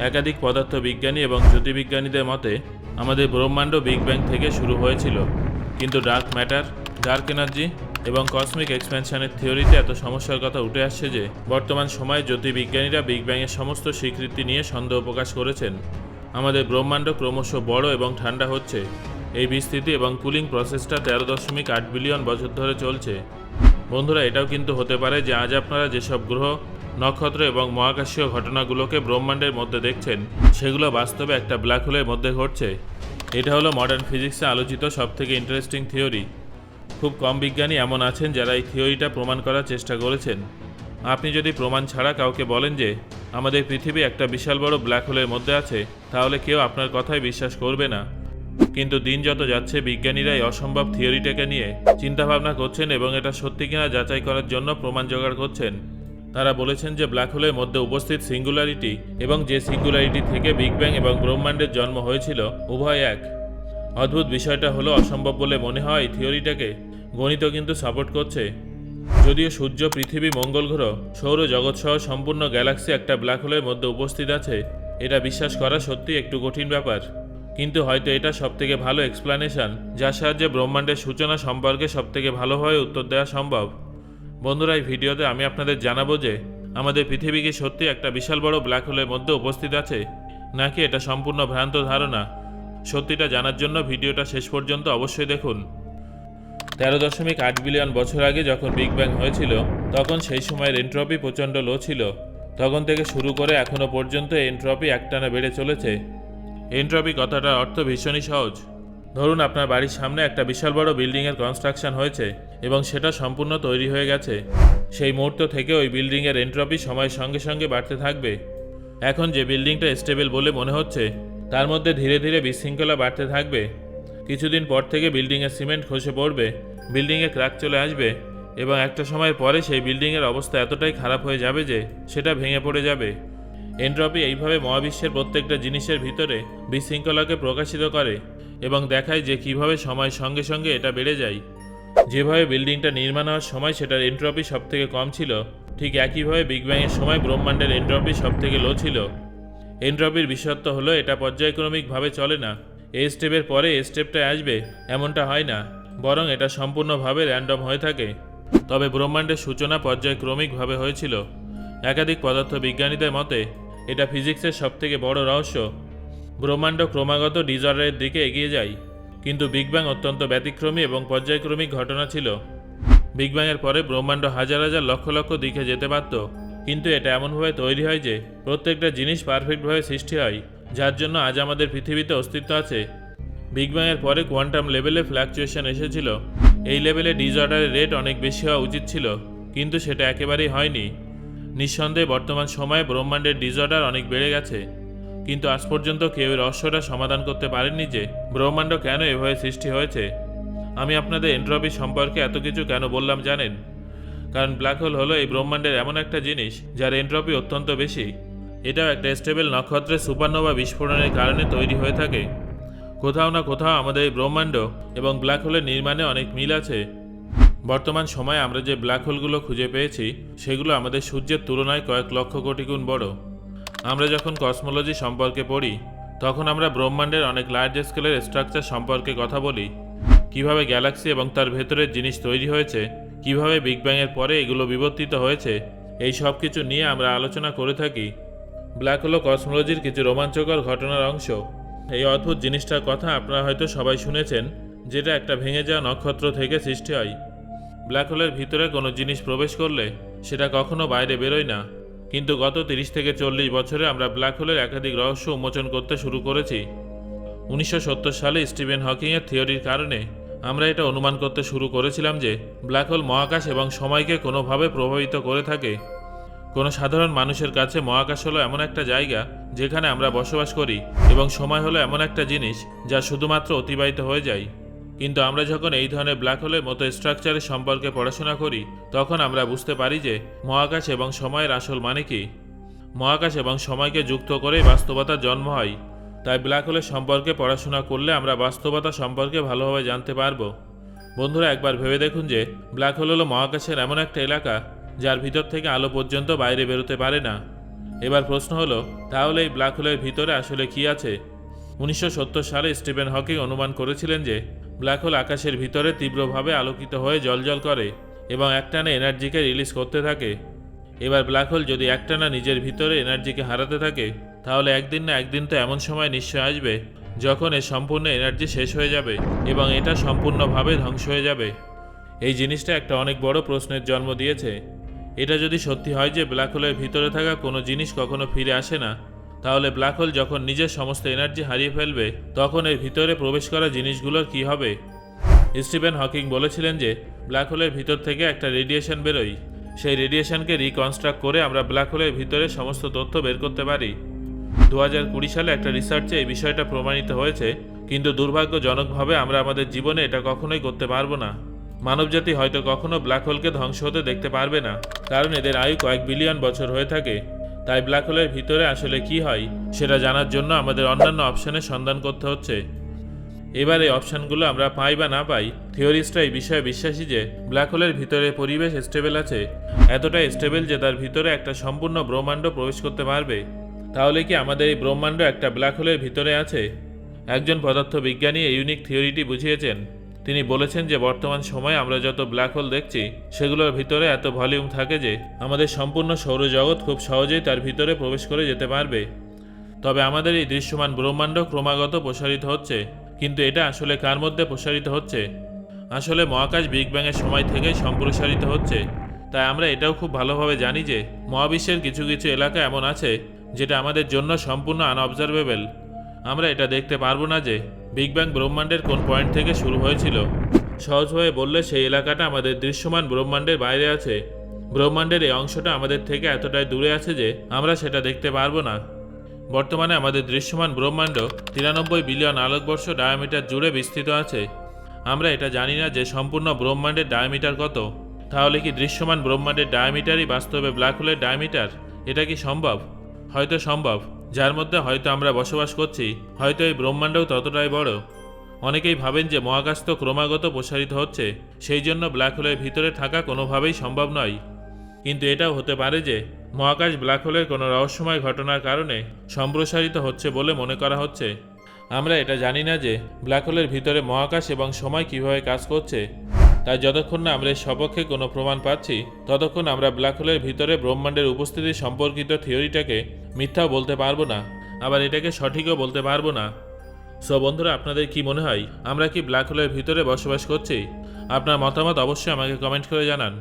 একাধিক পদার্থবিজ্ঞানী এবং জ্যোতির্বিজ্ঞানীদের মতে, আমাদের ব্রহ্মাণ্ড বিগ ব্যাং থেকে শুরু হয়েছিল। কিন্তু ডার্ক ম্যাটার, ডার্ক এনার্জি এবং কসমিক এক্সপেনশনের থিওরিতে এত সমস্যার কথা উঠে আসছে যে, বর্তমান সময়ে জ্যোতির্বিজ্ঞানীরা বিগ ব্যাংয়ের সমস্ত স্বীকৃতি নিয়ে সন্দেহ প্রকাশ করেছেন। আমাদের ব্রহ্মাণ্ড ক্রমশ বড় এবং ঠান্ডা হচ্ছে। এই বিস্তৃতি এবং কুলিং প্রসেসটা তেরো দশমিক আট বিলিয়ন বছর ধরে চলছে। বন্ধুরা, এটাও কিন্তু হতে পারে যে আজ আপনারা যেসব গ্রহ নক্ষত্র এবং মহাকাশীয় ঘটনাগুলোকে ব্রহ্মাণ্ডের মধ্যে দেখছেন, সেগুলো বাস্তবে একটা ব্ল্যাক হোলের মধ্যে ঘটছে। এটা হলো মডার্ন ফিজিক্সে আলোচিত সবথেকে ইন্টারেস্টিং থিওরি খুব কম বিজ্ঞানী এমন আছেন যারা এই থিওরিটা প্রমাণ করার চেষ্টা করেছেন। আপনি যদি প্রমাণ ছাড়া কাউকে বলেন যে আমাদের পৃথিবী একটা বিশাল বড় ব্ল্যাক হোলের মধ্যে আছে, তাহলে কেউ আপনার কথায় বিশ্বাস করবে না। কিন্তু দিন যত যাচ্ছে, বিজ্ঞানীরা এই অসম্ভব থিওরিটাকে নিয়ে চিন্তাভাবনা করছেন এবং এটা সত্যি কিনা যাচাই করার জন্য প্রমাণ জোগাড় করছেন। তারা বলেছেন যে ব্ল্যাক হোলের মধ্যে উপস্থিত সিঙ্গুলারিটি এবং যে সিঙ্গুলারিটি থেকে বিগ ব্যাং এবং ব্রহ্মাণ্ডের জন্ম হয়েছিল, উভয় এক। অদ্ভুত বিষয়টা হলো অসম্ভব বলে মনে হয় থিওরিটাকে। গণিত কিন্তু সাপোর্ট করছে। যদিও সূর্য, পৃথিবী, মঙ্গল গ্রহ, সৌর, জগৎ সহ সম্পূর্ণ গ্যালাক্সি একটা ব্ল্যাক হোলের মধ্যে উপস্থিত আছে, এটা বিশ্বাস করা সত্যি একটু কঠিন ব্যাপার। কিন্তু হয়তো এটা সবথেকে ভালো এক্সপ্লানেশন যার সাহায্যে ব্রহ্মাণ্ডের সূচনা সম্পর্কে সবথেকে ভালোভাবে উত্তর দেওয়া সম্ভব। বন্ধুরা, এই ভিডিওতে আমি আপনাদের জানাব যে আমাদের পৃথিবী কি সত্যি একটা বিশাল বড় ব্ল্যাক হোলের মধ্যে উপস্থিত আছে নাকি এটা সম্পূর্ণ ভ্রান্ত ধারণা? সত্যিটা জানার জন্য ভিডিওটা শেষ পর্যন্ত অবশ্যই দেখুন। তেরো দশমিক আট বিলিয়ন বছর আগে যখন বিগ ব্যাং হয়েছিল, তখন সেই সময়ের এন্ট্রপি প্রচণ্ড লো ছিল। তখন থেকে শুরু করে এখনও পর্যন্ত এন্ট্রপি একটানা বেড়ে চলেছে। এন্ট্রপি কথাটার অর্থ ভীষণই সহজ। ধরুন আপনার বাড়ির সামনে একটা বিশাল বড় বিল্ডিংয়ের কনস্ট্রাকশন হয়েছে। এবং সেটা সম্পূর্ণ তৈরি হয়ে গেছে। সেই মুহূর্ত থেকে ওই বিল্ডিংয়ের এন্ট্রপি সময়ের সঙ্গে সঙ্গে বাড়তে থাকবে। এখন যে বিল্ডিংটা স্টেবল বলে মনে হচ্ছে, তার মধ্যে ধীরে ধীরে বিশৃঙ্খলা বাড়তে থাকবে। কিছুদিন পর থেকে বিল্ডিংয়ের সিমেন্ট খসে পড়বে বিল্ডিংয়ে ক্র্যাক চলে আসবে এবং একটা সময়ের পরে সেই বিল্ডিংয়ের অবস্থা এতটাই খারাপ হয়ে যাবে যে সেটা ভেঙে পড়ে যাবে। এন্ট্রপি এইভাবে মহাবিশ্বের প্রত্যেকটা জিনিসের ভিতরে বিশৃঙ্খলাকে প্রকাশিত করে এবং দেখায় যে কীভাবে সময়ের সঙ্গে সঙ্গে এটা বেড়ে যায়। যেভাবে বিল্ডিংটা নির্মাণ হওয়ার সময় সেটার এন্ট্রপি সবথেকে কম ছিল, ঠিক একইভাবে বিগ ব্যাংয়ের সময় ব্রহ্মাণ্ডের এন্ট্রপি সবথেকে লো ছিল। এন্ট্রপির বিশেষত্ব হলো, এটা পর্যায়ক্রমিকভাবে চলে না। এই স্টেপের পরে এই স্টেপটা আসবে, এমনটা হয় না। বরং এটা সম্পূর্ণভাবে র্যান্ডম হয়ে থাকে। তবে ব্রহ্মাণ্ডের সূচনা পর্যায়ক্রমিকভাবে হয়েছিল। একাধিক পদার্থ বিজ্ঞানীদের মতে, এটা ফিজিক্সের সবথেকে বড় রহস্য। ব্রহ্মাণ্ড ক্রমাগত ডিজর্ডারের দিকে এগিয়ে যায়। কিন্তু বিগ ব্যাং অত্যন্ত ব্যতিক্রমী এবং পর্যায়ক্রমিক ঘটনা ছিল। বিগ ব্যাংয়ের পরে ব্রহ্মাণ্ড হাজার হাজার লক্ষ লক্ষ দিকে যেতে পারত কিন্তু এটা এমনভাবে তৈরি হয় যে, প্রত্যেকটা জিনিস পারফেক্টভাবে সৃষ্টি হয়, যার জন্য আজ আমাদের পৃথিবীতে অস্তিত্ব আছে। বিগ ব্যাংয়ের পরে কোয়ান্টাম লেভেলে ফ্ল্যাকচুয়েশন এসেছিল। এই লেভেলে ডিজঅর্ডারের রেট অনেক বেশি হওয়া উচিত ছিল, কিন্তু সেটা একেবারেই হয়নি। নিঃসন্দেহে বর্তমান সময়ে ব্রহ্মাণ্ডের ডিজঅর্ডার অনেক বেড়ে গেছে। কিন্তু আজ পর্যন্ত কেউ রহস্যটা সমাধান করতে পারেননি যে ব্রহ্মাণ্ড কেন এভাবে সৃষ্টি হয়েছে। আমি আপনাদের এন্ট্রপি সম্পর্কে এত কিছু কেন বললাম জানেন? কারণ ব্ল্যাক হোল হলো এই ব্রহ্মাণ্ডের এমন একটা জিনিস যার এন্ট্রপি অত্যন্ত বেশি। এটাও একটা স্টেবল নক্ষত্রের সুপারনোভা বিস্ফোরণের কারণে তৈরি হয়ে থাকে। কোথাও না কোথাও আমাদের এই ব্রহ্মাণ্ড এবং ব্ল্যাক হোলের নির্মাণে অনেক মিল আছে। বর্তমান সময়ে আমরা যে ব্ল্যাক হোলগুলো খুঁজে পেয়েছি, সেগুলো আমাদের সূর্যের তুলনায় কয়েক লক্ষ কোটি গুণ বড়। আমরা যখন কসমোলজি সম্পর্কে পড়ি, তখন আমরা ব্রহ্মাণ্ডের অনেক লার্জ স্কেলের স্ট্রাকচার সম্পর্কে কথা বলি। কীভাবে গ্যালাক্সি এবং তার ভেতরের জিনিস তৈরি হয়েছে, কীভাবে বিগ ব্যাংয়ের পরে এগুলো বিবর্তিত হয়েছে, এই সব কিছু নিয়ে আমরা আলোচনা করে থাকি। ব্ল্যাক হলো কসমোলজির কিছু রোমাঞ্চকর ঘটনার অংশ। এই অদ্ভুত জিনিসটার কথা আপনারা হয়তো সবাই শুনেছেন, যেটা একটা ভেঙে যাওয়া নক্ষত্র থেকে সৃষ্টি হয়। ব্ল্যাক হোলের ভিতরে কোনো জিনিস প্রবেশ করলে, সেটা কখনো বাইরে বেরোয় না। কিন্তু গত তিরিশ থেকে চল্লিশ বছরে আমরা ব্ল্যাক হোলের একাধিক রহস্য উন্মোচন করতে শুরু করেছি। উনিশশো সত্তর সালে স্টিভেন হকিংয়ের থিওরির কারণে আমরা এটা অনুমান করতে শুরু করেছিলাম যে ব্ল্যাক হোল মহাকাশ এবং সময়কে কোনোভাবে প্রভাবিত করে থাকে। কোনো সাধারণ মানুষের কাছে মহাকাশ হলো এমন একটা জায়গা যেখানে আমরা বসবাস করি এবং সময় হলো এমন একটা জিনিস যা শুধুমাত্র অতিবাহিত হয়ে যায়। কিন্তু আমরা যখন এই ধরনের ব্ল্যাক হোলের মতো স্ট্রাকচারের সম্পর্কে পড়াশোনা করি, তখন আমরা বুঝতে পারি যে মহাকাশ এবং সময়ের আসল মানে কি। মহাকাশ এবং সময়কে যুক্ত করে বাস্তবতার জন্ম হয়। তাই ব্ল্যাক হোলের সম্পর্কে পড়াশোনা করলে আমরা বাস্তবতা সম্পর্কে ভালোভাবে জানতে পারব। বন্ধুরা, একবার ভেবে দেখুন যে ব্ল্যাক হোল হলো মহাকাশের এমন একটা এলাকা যার ভিতর থেকে আলো পর্যন্ত বাইরে বেরোতে পারে না। এবার প্রশ্ন হলো, তাহলে এই ব্ল্যাক হোলের ভিতরে আসলে কি আছে? উনিশশো সত্তর সালে স্টিভেন হকিং অনুমান করেছিলেন যে ব্ল্যাক হোল আকাশের ভিতরে তীব্রভাবে আলোকিত হয়ে জ্বলজ্বল করে এবং একটানে এনার্জিকে রিলিজ করতে থাকে। এবার ব্ল্যাক হোল যদি একটানা নিজের ভিতরে এনার্জিকে হারাতে থাকে, তাহলে একদিন না একদিন তো এমন সময় নিশ্চয় আসবে, যখন এর সম্পূর্ণ এনার্জি শেষ হয়ে যাবে এবং এটা সম্পূর্ণভাবে ধ্বংস হয়ে যাবে। এই জিনিসটা একটা অনেক বড় প্রশ্নের জন্ম দিয়েছে। এটা যদি সত্যি হয় যে ব্ল্যাক হোলের ভিতরে থাকা কোনো জিনিস কখনো ফিরে আসে না তাহলে ব্ল্যাক হোল যখন নিজের সমস্ত এনার্জি হারিয়ে ফেলবে, তখন এর ভিতরে প্রবেশ করা জিনিসগুলোর কি হবে? স্টিভেন হকিং বলেছিলেন যে ব্ল্যাক হোলের ভিতর থেকে একটা রেডিয়েশন বেরোয়। সেই রেডিয়েশনকে রিকনস্ট্রাক্ট করে আমরা ব্ল্যাক হোলের ভিতরে সমস্ত তথ্য বের করতে পারি। দু কুড়ি সালে একটা রিসার্চে এই বিষয়টা প্রমাণিত হয়েছে, কিন্তু দুর্ভাগ্যজনকভাবে আমরা আমাদের জীবনে এটা কখনোই করতে পারব না। মানবজাতি হয়তো কখনো ব্ল্যাক হোলকে ধ্বংস হতে দেখতে পারবে না, কারণ এদের আয়ু কয়েক বিলিয়ন বছর হয়ে থাকে। তাই ব্ল্যাক হোলের ভিতরে আসলে কি হয়, সেটা জানার জন্য আমাদের অন্যান্য অপশানের সন্ধান করতে হচ্ছে। এবার এই অপশানগুলো আমরা পাই বা না পাই থিওরিস্টরা এই বিষয়ে বিশ্বাসী যে ব্ল্যাক হোলের ভিতরে পরিবেশ স্টেবল আছে, এতটাই স্টেবল যে তার ভিতরে একটা সম্পূর্ণ ব্রহ্মাণ্ড প্রবেশ করতে পারবে। তাহলে কি আমাদের এই ব্রহ্মাণ্ড একটা ব্ল্যাক হোলের ভিতরে আছে? একজন পদার্থবিজ্ঞানী এই ইউনিক থিওরিটি বুঝিয়েছেন। তিনি বলেছেন যে বর্তমান সময়ে আমরা যত ব্ল্যাক হোল দেখছি, সেগুলোর ভিতরে এত ভলিউম থাকে যে আমাদের সম্পূর্ণ সৌরজগৎ খুব সহজেই তার ভিতরে প্রবেশ করে যেতে পারবে। তবে আমাদের এই দৃশ্যমান ব্রহ্মাণ্ড ক্রমাগত প্রসারিত হচ্ছে, কিন্তু এটা আসলে কার মধ্যে প্রসারিত হচ্ছে? আসলে মহাকাশ বিগ ব্যাংয়ের সময় থেকেই সম্প্রসারিত হচ্ছে। তাই আমরা এটাও খুব ভালোভাবে জানি যে মহাবিশ্বের কিছু কিছু এলাকা এমন আছে, যেটা আমাদের জন্য সম্পূর্ণ আনঅবজারভেবল আমরা এটা দেখতে পারব না যে বিগ ব্যাং ব্রহ্মাণ্ডের কোন পয়েন্ট থেকে শুরু হয়েছিল? সহজ হয়ে বললে সেই এলাকাটা আমাদের দৃশ্যমান ব্রহ্মাণ্ডের বাইরে আছে। ব্রহ্মাণ্ডের এই অংশটা আমাদের থেকে এতটাই দূরে আছে যে আমরা সেটা দেখতে পারব না। বর্তমানে আমাদের দৃশ্যমান ব্রহ্মাণ্ড তিরানব্বই বিলিয়ন আলোকবর্ষ ডায়ামিটার জুড়ে বিস্তৃত আছে। আমরা এটা জানি না যে সম্পূর্ণ ব্রহ্মাণ্ডের ডায়ামিটার কত। তাহলে কি দৃশ্যমান ব্রহ্মাণ্ডের ডায়ামিটারই বাস্তবে ব্ল্যাক হোলের ডায়ামিটার এটা কি সম্ভব? হয়তো সম্ভব। যার মধ্যে হয়তো আমরা বসবাস করছি, হয়তো এই ব্রহ্মাণ্ডও ততটাই বড়। অনেকেই ভাবেন যে মহাকাশ তো ক্রমাগত প্রসারিত হচ্ছে, সেই জন্য ব্ল্যাক হোলের ভিতরে থাকা কোনোভাবেই সম্ভব নয়। কিন্তু এটাও হতে পারে যে মহাকাশ ব্ল্যাক হোলের কোনো রহস্যময় ঘটনার কারণে সম্প্রসারিত হচ্ছে বলে মনে করা হচ্ছে। আমরা এটা জানি না যে ব্ল্যাক হোলের ভিতরে মহাকাশ এবং সময় কীভাবে কাজ করছে। তাই যতক্ষণ না আমরা সপক্ষে কোনো প্রমাণ পাচ্ছি, ততক্ষণ আমরা ব্ল্যাক হোলের ভিতরে ব্রহ্মাণ্ডের উপস্থিতি সম্পর্কিত থিওরিটাকে মিথ্যাও বলতে পারব না, আবার এটাকে সঠিকও বলতে পারব না। সো বন্ধুরা, আপনাদের কি মনে হয়? আমরা কি ব্ল্যাক হোলের ভিতরে বসবাস করছি? আপনার মতামত অবশ্যই আমাকে কমেন্ট করে জানান।